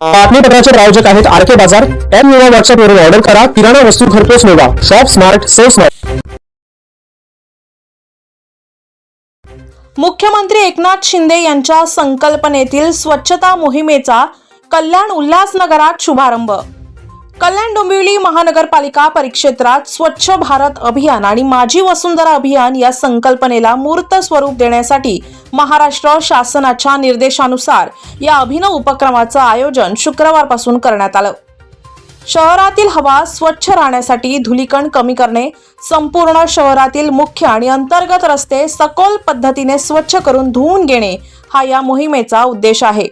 बातमीपत्राचे प्रायोजक आहेत आर के बाजार एम युवा व्हॉट्सअपवरून ऑर्डर करा. किराणा वस्तू घरपोच मिळवा शॉप स्मार्ट सेव स्मार्ट मुख्यमंत्री एकनाथ शिंदे यांच्या संकल्पनेतील स्वच्छता मोहिमेचा कल्याण उल्हासनगरात शुभारंभ. कल्याण डोंबिवली महानगरपालिका परिक्षेत्रात स्वच्छ भारत अभियान आणि माझी वसुंधरा अभियान या संकल्पनेला मूर्त स्वरूप देण्यासाठी महाराष्ट्र शासनाच्या निर्देशानुसार या अभिनव उपक्रमाचं आयोजन शुक्रवारपासून करण्यात आलं. शहरातील हवा स्वच्छ राहण्यासाठी धुलीकण कमी करणे संपूर्ण शहरातील मुख्य आणि अंतर्गत रस्ते सखोल पद्धतीने स्वच्छ करून धुवून घेणे हा या मोहिमेचा उद्देश आहे.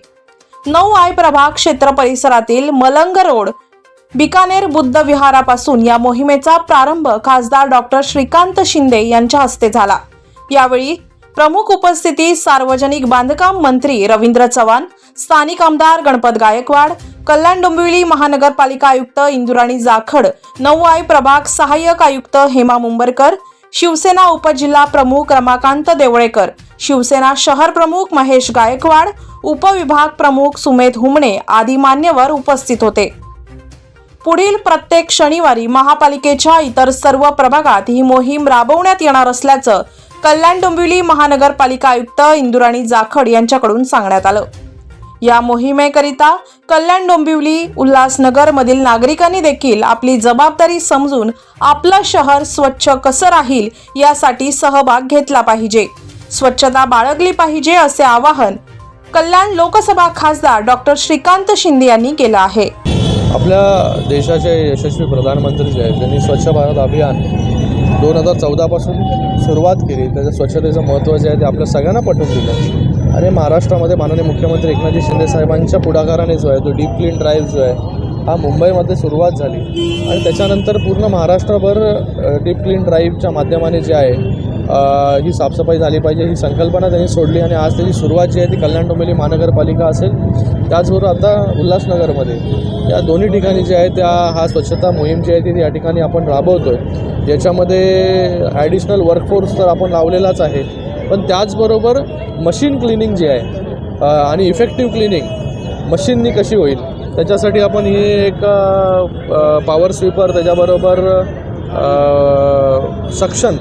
नऊ आय प्रभाग क्षेत्र परिसरातील मलंग रोड बिकानेर बुद्ध विहारापासून या मोहिमेचा प्रारंभ खासदार डॉक्टर श्रीकांत शिंदे यांच्या हस्ते झाला. यावेळी प्रमुख उपस्थिती सार्वजनिक बांधकाम मंत्री रवींद्र चव्हाण स्थानिक आमदार गणपत गायकवाड कल्याण डोंबिवली महानगरपालिका आयुक्त इंदुराणी जाखड नऊ आय प्रभाग सहाय्यक आयुक्त हेमा मुंबरकर शिवसेना उपजिल्हा प्रमुख रमाकांत देवळेकर शिवसेना शहर प्रमुख महेश गायकवाड उपविभाग प्रमुख सुमेध हुमणे आदी मान्यवर उपस्थित होते. पुढील प्रत्येक शनिवारी महापालिकेच्या इतर सर्व प्रभागात ही मोहीम राबवण्यात येणार असल्याचं कल्याण डोंबिवली महानगरपालिका आयुक्त इंदुराणी जाखड यांच्याकडून सांगण्यात आलं. या मोहिमेकरिता कल्याण डोंबिवली उल्हासनगरमधील नागरिकांनी देखील आपली जबाबदारी समजून आपलं शहर स्वच्छ कसं राहील यासाठी सहभाग घेतला पाहिजे. स्वच्छता बाळगली पाहिजे असे आवाहन कल्याण लोकसभा खासदार डॉक्टर श्रीकांत शिंदे यांनी केलं आहे. आपल्या देशाचे यशस्वी प्रधानमंत्री जे आहेत त्यांनी स्वच्छ भारत अभियान दोन हजार चौदापासून सुरुवात केली त्याचं स्वच्छतेचं महत्त्व जे आहे ते आपल्या सगळ्यांना पटवून दिलं. आणि महाराष्ट्रामध्ये माननीय मुख्यमंत्री एकनाथजी शिंदे साहेबांच्या पुढाकाराने जो आहे तो डीप क्लीन ड्राईव्ह जो आहे हा मुंबईमध्ये सुरुवात झाली. आणि त्याच्यानंतर पूर्ण महाराष्ट्रभर डीप क्लीन ड्राईव्हच्या माध्यमाने जे आहे ही साफसफाई झाली पाहिजे ही संकल्पना त्यांनी सोडली आणि आज त्याची सुरुवात जी आहे ती कल्याण डोंबिवली महानगरपालिका असेल त्याचबरोबर आता उल्हासनगरमध्ये. या दोन्ही ठिकाणी जे आहे त्या हा स्वच्छता मोहीम जी आहे ती या ठिकाणी आपण राबवतो आहे ज्याच्यामध्ये ॲडिशनल वर्कफोर्स तर आपण लावलेलाच आहे. पण त्याचबरोबर मशीन क्लिनिंग जी आहे आणि इफेक्टिव्ह क्लिनिंग मशीननी कशी होईल? त्याच्यासाठी आपण ही एक पॉवर स्वीपर त्याच्याबरोबर सक्शन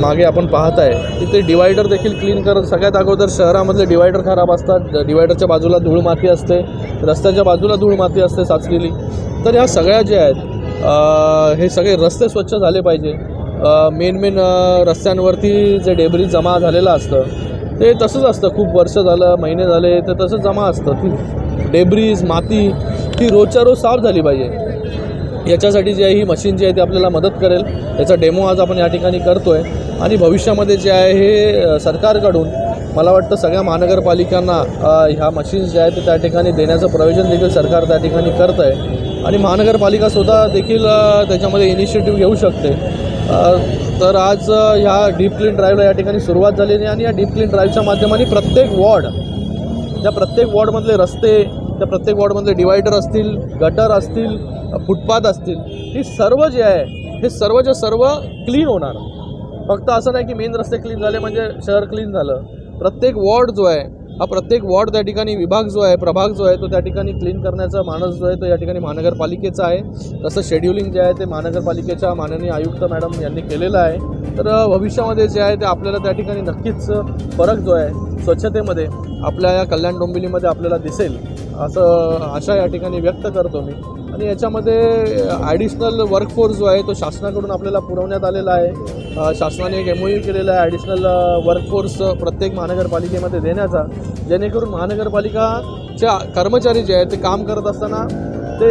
मागे आपण पाहत आहे तिथे डिवायडर देखील क्लीन करत सगळ्यात अगोदर शहरामधले डिवायडर खराब असतात डिवायडरच्या बाजूला धूळ माती असते रस्त्याच्या बाजूला धूळ माती असते साचलेली. तर ह्या सगळ्या ज्या आहेत हे सगळे रस्ते स्वच्छ झाले पाहिजे. मेन मेन रस्त्यांवरती जे डेब्रिज जमा झालेलं असतं ते तसंच असतं. खूप वर्ष झालं महिने झाले ते तसं जमा असतं. ती डेब्रीज माती ती रोजच्या रोज साफ झाली पाहिजे. याच्यासाठी जी आहे ही मशीन जी आहे ती आपल्याला मदत करेल. याचा डेमो आज आपण या ठिकाणी करतो आहे आणि भविष्यामध्ये जे आहे हे सरकारकडून मला वाटतं सगळ्या महानगरपालिकांना ह्या मशीन्स ज्या आहेत त्या ठिकाणी देण्याचं प्रयोजन देखील सरकार त्या ठिकाणी करत आहे आणि महानगरपालिकासुद्धा देखील त्याच्यामध्ये इनिशिएटिव्ह घेऊ शकते. तर आज ह्या डीप क्लीन ड्राईव्हला या ठिकाणी सुरुवात झालेली आहे. आणि या डीप क्लीन ड्राईव्हच्या माध्यमाने प्रत्येक वॉर्ड या प्रत्येक वॉर्डमधले रस्ते त्या प्रत्येक वॉर्डमध्ये डिवायडर असतील गटर असतील फुटपाथ असतील ही सर्व जे आहे हे सर्वच्या सर्व क्लीन होणार. फक्त असं नाही की मेन रस्ते क्लीन झाले म्हणजे शहर क्लीन झालं. प्रत्येक वॉर्ड जो आहे हा प्रत्येक वॉर्ड त्या ठिकाणी विभाग जो आहे प्रभाग जो आहे तो त्या ठिकाणी क्लीन करण्याचा मानस जो आहे तो या ठिकाणी महानगरपालिकेचा आहे. तसं शेड्युलिंग जे आहे ते महानगरपालिकेच्या माननीय आयुक्त मॅडम यांनी केलेलं आहे. तर भविष्यामध्ये जे आहे ते आपल्याला त्या ठिकाणी नक्कीच फरक जो आहे स्वच्छतेमध्ये आपल्या या कल्याण डोंबिवलीमध्ये आपल्याला दिसेल असं आशा या ठिकाणी व्यक्त करतो मी. आणि याच्यामध्ये ॲडिशनल वर्कफोर्स जो आहे तो शासनाकडून आपल्याला पुरवण्यात आलेला आहे. शासनाने एक एम केलेला आहे ॲडिशनल वर्कफोर्स प्रत्येक महानगरपालिकेमध्ये देण्याचा. जेणेकरून महानगरपालिकाच्या कर्मचारी जे आहेत ते काम करत असताना ते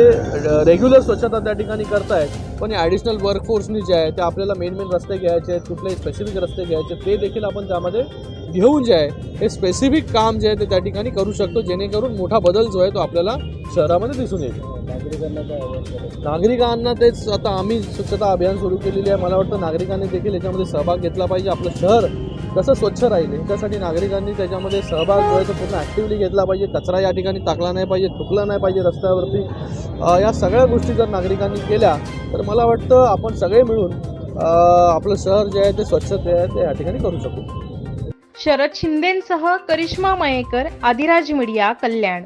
रेग्युलर स्वच्छता त्या ठिकाणी करतायत पण ॲडिशनल वर्कफोर्सनी जे आहे ते आपल्याला मेन मेन रस्ते घ्यायचे आहेत कुठले स्पेसिफिक रस्ते घ्यायचे ते देखील आपण त्यामध्ये घेऊन जे आहे हे स्पेसिफिक काम जे आहे ते त्या ठिकाणी करू शकतो जेणेकरून मोठा बदल जो आहे तो आपल्याला शहरामध्ये दिसून येईल. नागरिकांना तेच आता आम्ही स्वच्छता अभियान सुरू केलेली आहे. मला वाटतं नागरिकांनी देखील याच्यामध्ये सहभाग घेतला पाहिजे. आपलं शहर कसं स्वच्छ राहील याच्यासाठी नागरिकांनी त्याच्यामध्ये सहभाग जो पूर्ण ॲक्टिव्हली घेतला पाहिजे. कचरा या ठिकाणी टाकला नाही पाहिजे थुकला नाही पाहिजे रस्त्यावरती. या सगळ्या गोष्टी जर नागरिकांनी केल्या तर मला वाटतं आपण सगळे मिळून आपलं शहर जे आहे ते स्वच्छ जे आहे ते या ठिकाणी करू शकू. शरद शिंदेंसह करिश्मा मयेकर आदिराज मीडिया कल्याण.